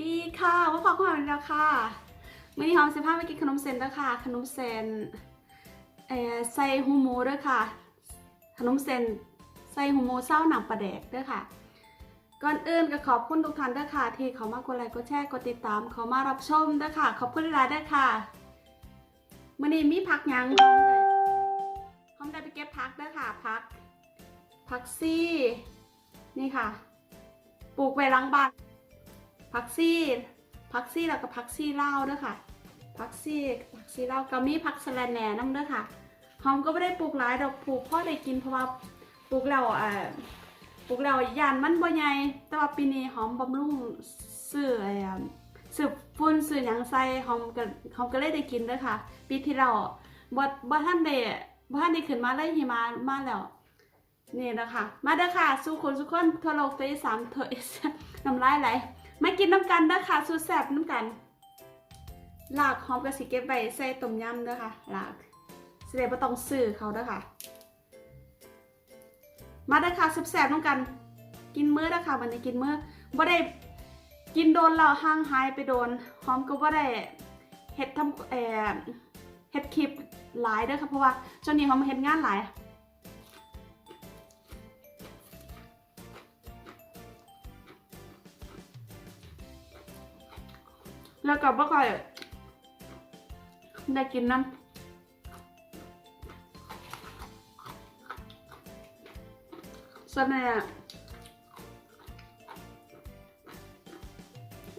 ดีค่ะว่าพอคุณหอมแล้วค่ะมื่อนี้หอมสิพาไปกินขนมเส้นด้วยค่ะ ขนมเส้นเอ่อใส่หูหมูด้วยค่ะ ขนมเส้นใส่หูหมูเศร้าหนังปลาแดกด้วยค่ะ ก่อนอื่นก็ขอบคุณทุกท่านด้วยค่ะ ที่เขามากดไลค์กดแชร์กดติดตามเขามารับชมด้วยค่ะ ขอบคุณหลายด้วยค่ะมื่อนี้มีพักยังหอมได้หอมได้ไปเก็บพักด้วยค่ะพักพักซี่ นี่ค่ะ ปลูกไว้หลังบ้าน พักซี่พักซี่แล้วก็พักซี่เล่าด้วยค่ะพักซี่พักซี่เล่าก็มีพักสะระแหน่น้ำด้วยค่ะหอมก็ไม่ได้ปลูกหลายดอกปลูกพ่อได้กินเพราะว่าปลูกแล้วเอ่อปลูกแล้วยานมันบ่ใหญ่แต่ว่าปีนี้หอมบำรุงซื้อไอ้อะซื้อฟุ้นซื้อหยังใส่หอมก็หอมก็เลยได้กินด้วยค่ะ ปีที่แล้วบ่บ่ท่านได้บ่ท่านได้ขึ้นมาเลยหิมามาแล้วนี่นะคะมาเด้อค่ะ สู้คนสู้คนทั่วโลกตัวที่สามทั่วเอเชียน้ำลายไหล มากินน้ำกันเด้อค่ะสู้แซ่บน้ำกันหลากหอมกับสิเก็บไว้ใส่ต้มยำเด้อค่ะหลากเสิได้บ่ต้องซื้อเขาเด้อค่ะ มาเด้อค่ะแซ่บน้ำกัน กินมื้อเด้อค่ะวันนี้กินมื้อบ่ได้กินโดนแล้วห่างหายไปโดนหอมก็บ่ได้เฮ็ดทำเอ่อเฮ็ดคลิปหลายเด้อค่ะเพราะว่าช่วงนี้หอมเฮ็ดงานหลาย แล้วก็บ่ค่อยได้กินน้ำสนเนี่ย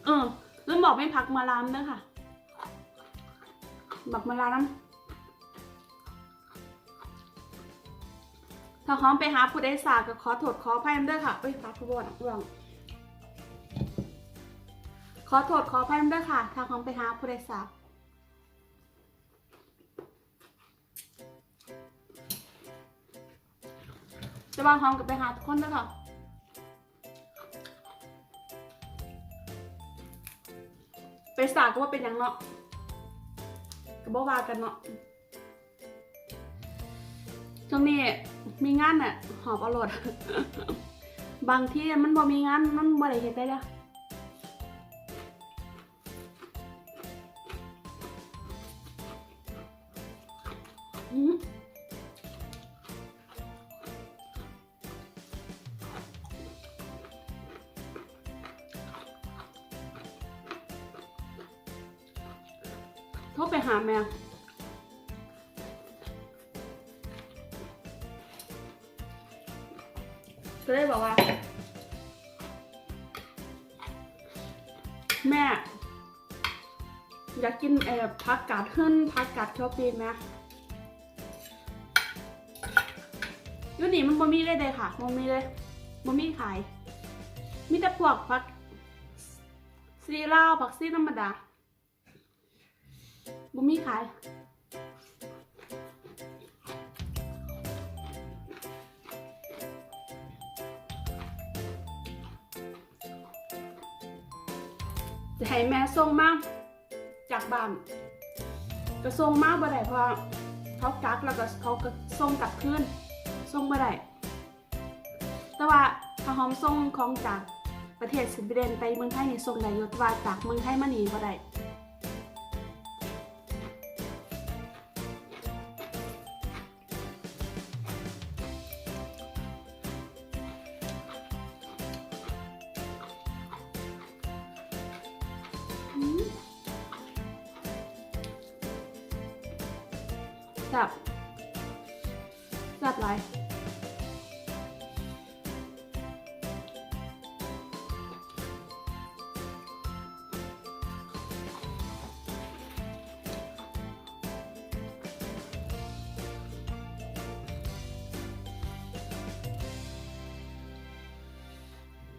เออลืมบอกไม่พักมาลามด้วยค่ะ บักมาลามถ้าหอมไปหาผู้ใดสากก็ขอโทษขออภัยด้วยค่ะเอ้ยฟ้าผู้บอดเรื่อง ขอโทษขออภัยด้วยค่ะทางของไปหาผู้โดยสารจะวางห้องกับไปหาทุกคนด้วยค่ะไปสากก็ว่าเป็นอย่างเนาะก็บอกว่ากันเนาะช่วงนี้มีงานน่ะหอบเอารมณ์บางที่มันบ่มีงานมันบ่ได้เฮ็ดได้แล้ว โทรไปหาแมวก็เลยบอกว่า แม่ อยากกินเอ่อผักกาดขึ้นผักกาดชอบปีนไหม ยูนี่มันบ่มีเลยเด้ค่ะบ่มีเลยบ่มีขาย มีแต่พวกผักซีลาวผักซีธรรมดาบ่มีขายจะให้แม่ส่งมาจากบ้านก็ส่งมาบ่ได้เพราะเขากักแล้วก็เขาก็ส่งกลับคืน ส่งมาได้แต่ว่าถ้าหอมส่งของจากประเทศสวีเดนไปเมืองไทยนี่ส่งได้ยู่แต่ว่าจากเมืองไทยมานี่บ่ได้อืมแบบ หลาย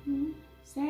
อืมแซ่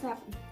แ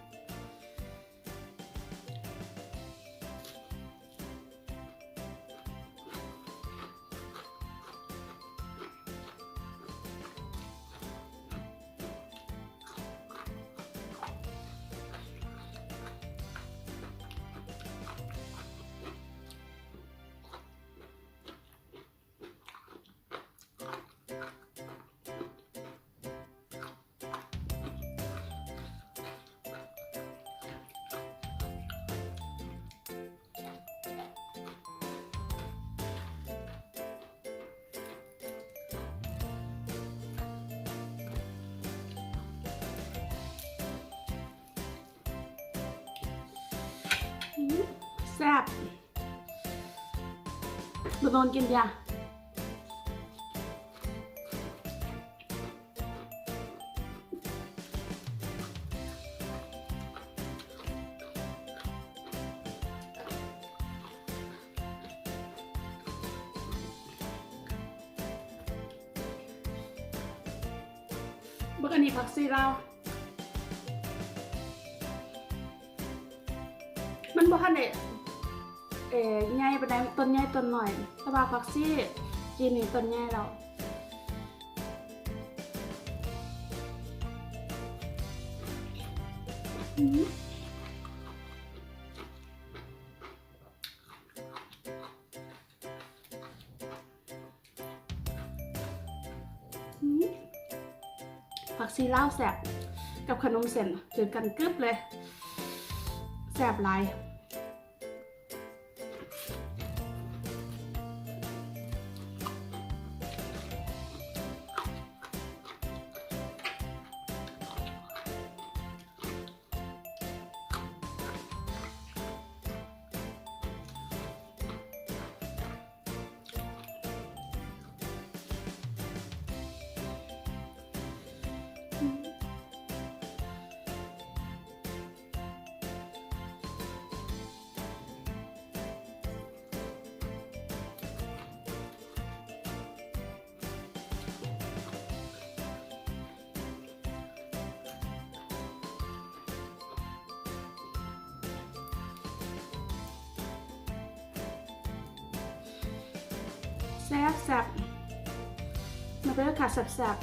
แซ่บมานอนกินยาเมื่อกี้นี้ผักซีเรา บ่ทันได้เอ่อใหญ่ปานใดต้นใหญ่ต้นหน้อยแต่ว่าผักซี่จีนนี่ต้นใหญ่แล้วอือผักซีลาแซ่บกับขนมเส้นถือกันกึบเลยแซ่บหลาย แซ่บแซ่บมาเป็นอากาศแซ่บแซ่บ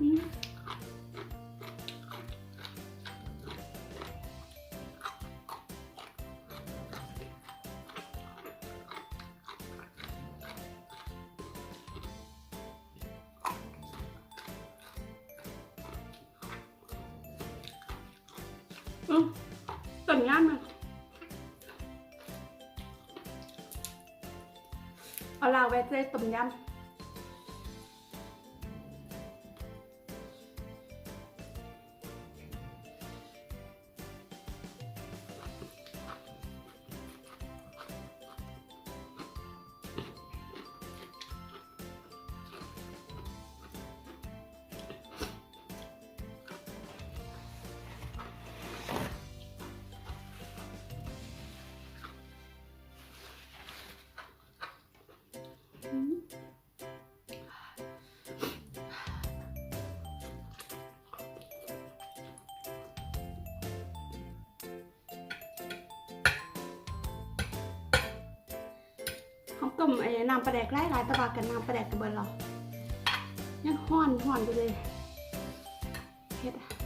อืม อืมต้มยำมันเอาลาวไว้ใส่ต้มยำ ต้มไอ้น้ำปลาแดกไล่หลายตะบากกันน้ำปลาแดกกระเบิดเรอยังห้อนห้อนอยู่เลยเผ็ดอะ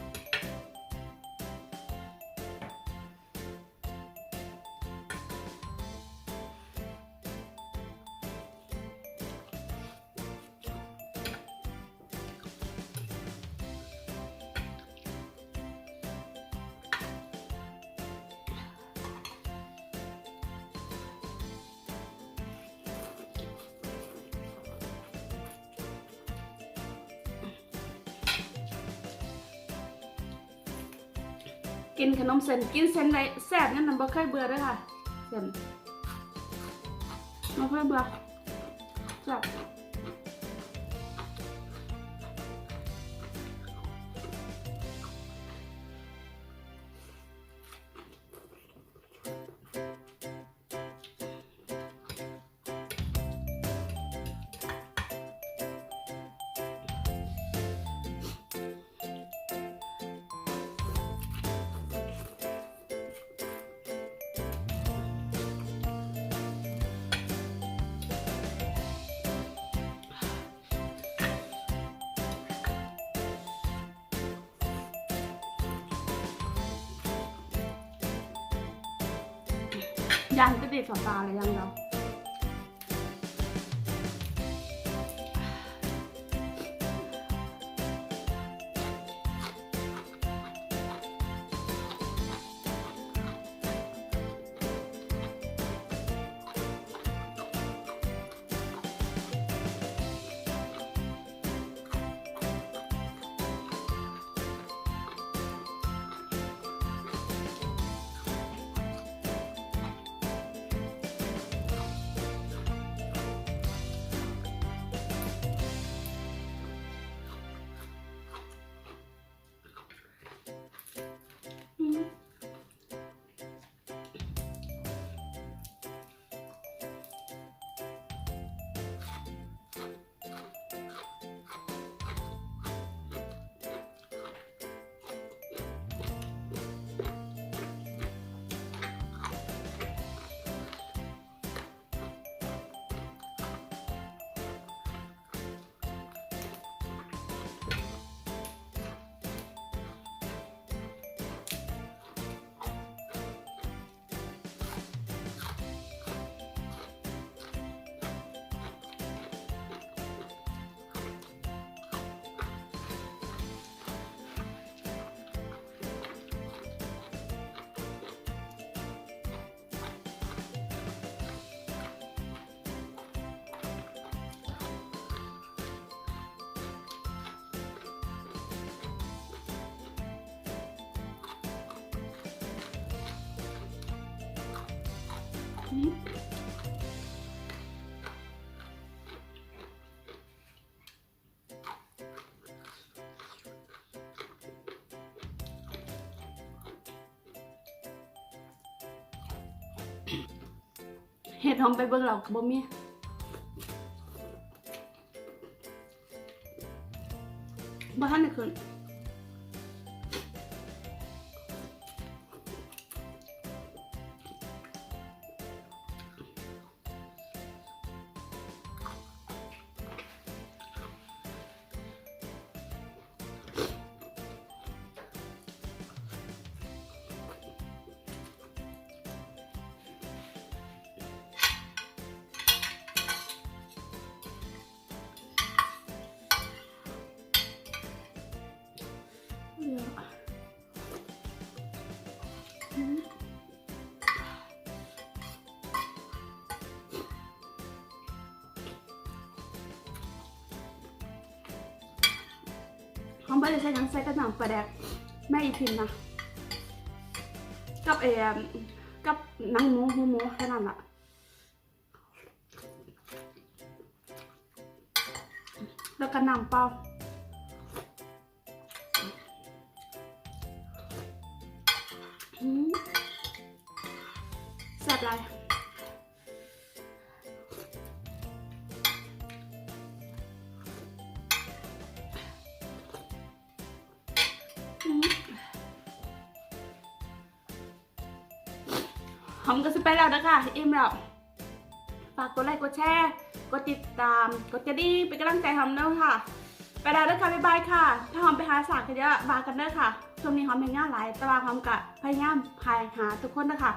กินขนมเส้นกินเส้นไรแซ่บงั้นมันบ่เคยเบื่อเลยค่ะเส้นบ่เคยเบื่อแซ่บ ยันก็ติดสอตา เห็ดหอมไปเบิ่งเรากับบ่มีบ้านนี่คือ หอมไปเลยใส่หยังใส่กระหน่ำปลาแดกแม่อีพิมพ์นะกับเอกับนังหมูหมูหมูแค่นั้นละแล้วก็น้ำเปล่าแซ่บไร หอมก็สิไปแล้วนะคะอิ่มแล้วฝากกดไลค์กดแชร์กดติดตามกดกระดิ่งเป็นกำลังใจหอมเด้อค่ะ ไปแล้วนะคะบ๊ายบายค่ะ ถ้าหอมไปหาสากกันเยอะบากันเด้อค่ะช่วงนี้หอมเป็นงาหลายตารางหอมกะพยายามพายหาทุกคนนะคะ